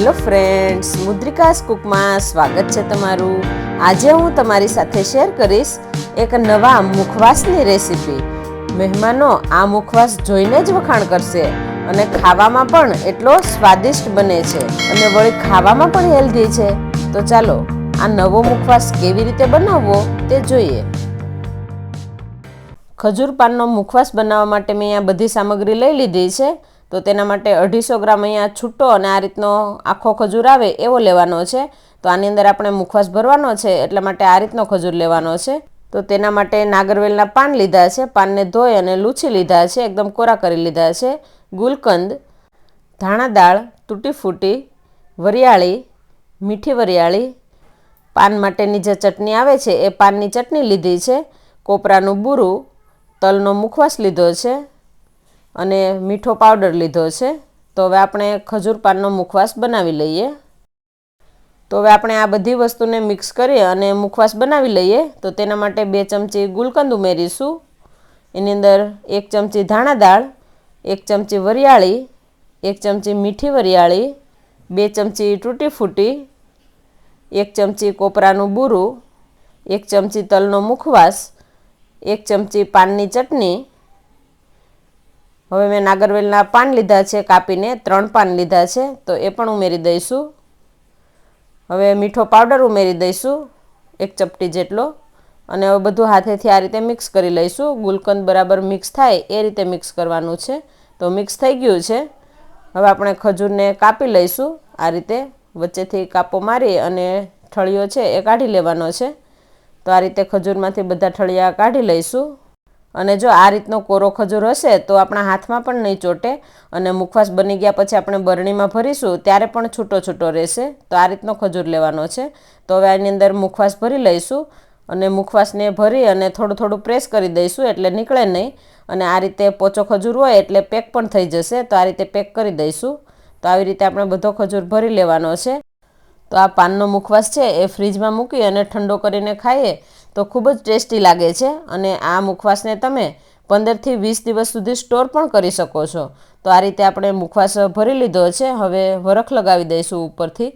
Hello friends, મુદ્રિકાસ કુકમાં સ્વાગત છે તમારું. આજે હું તમારી સાથે શેર કરીશ એક નવા મુખવાસની રેસીપી. મહેમાનો આ મુખવાસ જોઈને જ વખાણ કરશે અને ખાવામાં પણ એટલો સ્વાદિષ્ટ બને છે અને વળી ખાવામાં પણ હેલ્ધી છે. તો ચાલો, આ નવો મુખવાસ કેવી રીતે બનાવવો તે જોઈએ. ખજૂર પાનનો મુખવાસ બનાવવા માટે મેં આ બધી સામગ્રી લઈ લીધી છે. તો તેના માટે અઢીસો ગ્રામ અહીંયા છૂટો અને આ રીતનો આખો ખજૂર આવે એવો લેવાનો છે. તો આની અંદર આપણે મુખવાસ ભરવાનો છે એટલા માટે આ રીતનો ખજૂર લેવાનો છે. તો તેના માટે નાગરવેલના પાન લીધા છે. પાનને ધોઈ અને લૂછી લીધા છે. એકદમ કોરા કરી લીધા છે. ગુલકંદ, ધાણા દાળ, તૂટી ફૂટી, વરિયાળી, મીઠી વરિયાળી, પાન માટેની જે ચટણી આવે છે એ પાનની ચટણી લીધી છે. કોપરાનું બૂરું, તલનો મુખવાસ લીધો છે. અને મીઠો પાવડર લીધો છે. તો હવે આપણે ખજૂર પાનનો મુખવાસ બનાવી લઈએ. તો હવે આપણે આ બધી વસ્તુને મિક્સ કરી અને મુખવાસ બનાવી લઈએ. તો તેના માટે બે ચમચી ગુલકંદ ઉમેરીશું. એની અંદર એક ચમચી ધાણા દાળ, એક ચમચી વરિયાળી, એક ચમચી મીઠી વરિયાળી, બે ચમચી તૂટી ફૂટી એક ચમચી કોપરાનું બૂરું, એક ચમચી તલનો મુખવાસ, એક ચમચી પાનની ચટણી હવે મેં નાગરવેલના પાન લીધા છે, કાપીને ત્રણ પાન લીધા છે, તો એ પણ ઉમેરી દઈશું. હવે મીઠો પાવડર ઉમેરી દઈશું, એક ચપટી જેટલો. અને હવે બધું હાથેથી આ રીતે મિક્સ કરી લઈશું. ગુલકંદ બરાબર મિક્સ થાય એ રીતે મિક્સ કરવાનું છે. તો મિક્સ થઈ ગયું છે. હવે આપણે ખજૂરને કાપી લઈશું. આ રીતે વચ્ચેથી કાપો મારી અને ઠળિયો છે એ કાઢી લેવાનો છે. તો આ રીતે ખજૂરમાંથી બધા ઠળિયા કાઢી લઈશું. અને જો આ રીતનો કોરો ખજૂર હશે તો આપણા હાથમાં પણ નહીં ચોટે અને મુખવાસ બની ગયા પછી આપણે બરણીમાં ભરીશું, ત્યારે પણ છૂટો છૂટો રહેશે. તો આ રીતનો ખજૂર લેવાનો છે. તો હવે આની અંદર મુખવાસ ભરી લઈશું અને મુખવાસને ભરી અને થોડું થોડું પ્રેસ કરી દઈશું એટલે નીકળે નહીં. અને આ રીતે પોચો ખજૂર હોય એટલે પેક પણ થઈ જશે, તો આ રીતે પેક કરી દઈશું. તો આવી રીતે આપણે બધો ખજૂર ભરી લેવાનો છે. તો આ પાનનો મુખવાસ છે એ ફ્રીજમાં મૂકી અને ઠંડો કરીને ખાઈએ. તો ખૂબ જ ટેસ્ટી લાગે છે અને આ મુખવાસને તમે પંદરથી વીસ દિવસ સુધી સ્ટોર પણ કરી શકો છો. તો આ રીતે આપણે મુખવાસ ભરી લીધો છે. હવે વરખ લગાવી દઈશું ઉપરથી.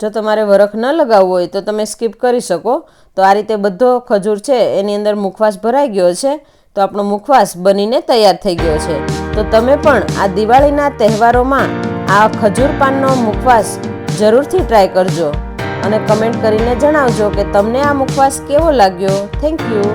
જો તમારે વરખ ન લગાવવો હોય તો તમે સ્કીપ કરી શકો. તો આ રીતે બધો ખજૂર છે એની અંદર મુખવાસ ભરાઈ ગયો છે. તો આપણો મુખવાસ બનીને તૈયાર થઈ ગયો છે. તો તમે પણ આ દિવાળીના તહેવારોમાં આ ખજૂર પાનનો મુખવાસ જરૂરથી ટ્રાય કરજો. અને કમેન્ટ કરીને જણાવજો કે તમને આ મુખવાસ કેવો લાગ્યો. Thank you